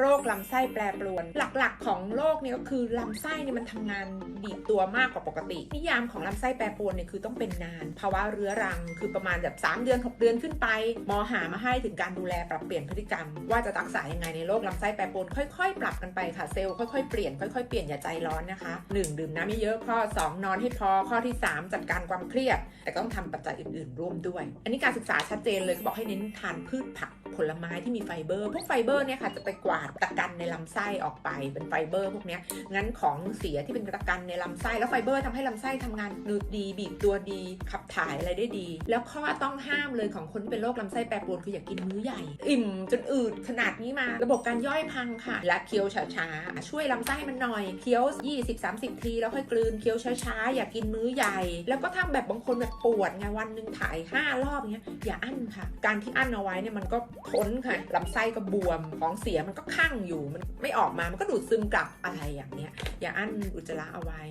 โรคลำไส้แปรปรวน หลักๆ ของโรคเนี่ยก็คือลำไส้เนี่ยมันทำงานบีบตัวมากกว่าปกติ นิยามของลำไส้แปรปรวนเนี่ยคือต้องเป็นนาน ภาวะเรื้อรัง คือประมาณแบบ3เดือน 6 เดือนขึ้นไปหมอหามาให้ถึงการดูแลปรับเปลี่ยนพฤติกรรม ว่าจะรักษายังไงในโรคลำไส้แปรปรวนค่อยๆ ปรับกันไปค่ะเซลล์ค่อยๆเปลี่ยนค่อยๆเปลี่ยนอย่าใจร้อนนะคะ 1 ดื่มน้ำเยอะข้อ 2 นอนให้พอข้อที่ 3 จัดการความเครียด แต่ต้องทำปัจจัยอื่นๆ ร่วมด้วย อันนี้การศึกษาชัดเจนเลยเขาบอกให้เน้นทานพืชผักผลไม้ที่มีไฟเบอร์ พวกไฟเบอร์เนี่ยค่ะจะไปกวาดตะกัน ในลำไส้ออกไปเป็นไฟเบอร์พวกนี้งั้นของเสียที่เป็นตะกันในลำไส้แล้วไฟเบอร์ทำให้ลำไส้ทำงานหนืดดีบีบตัวดีขับถ่ายอะไรได้ดี แล้วข้อต้องห้ามเลยของคนที่เป็นโรคลำไส้แปรปรวนคืออย่ากินมื้อใหญ่ อิ่มจนอืดขนาดนี้มา ระบบการย่อยพังค่ะ และเคี้ยวช้าๆช่วยลำไส้มันหน่อยเคี้ยว 20-30 ทีแล้วค่อยกลืนเคี้ยวช้าๆอย่ากินมื้อใหญ่ แล้วก็ถ้าแบบบางคนแบบปวดไงวันหนึ่งถ่ายห้ารอบเงี้ยอย่าอั้นค่ะ การที่อั้นเอาไว้เนี่ยมันก็พ้นค่ะลำไส้ก็บวมของเสียมันก็คั่งอยู่มันไม่ออกมา มันก็ดูดซึมกลับอะไรอย่างเนี้ย อย่าอั้นอุจจาระเอาไว้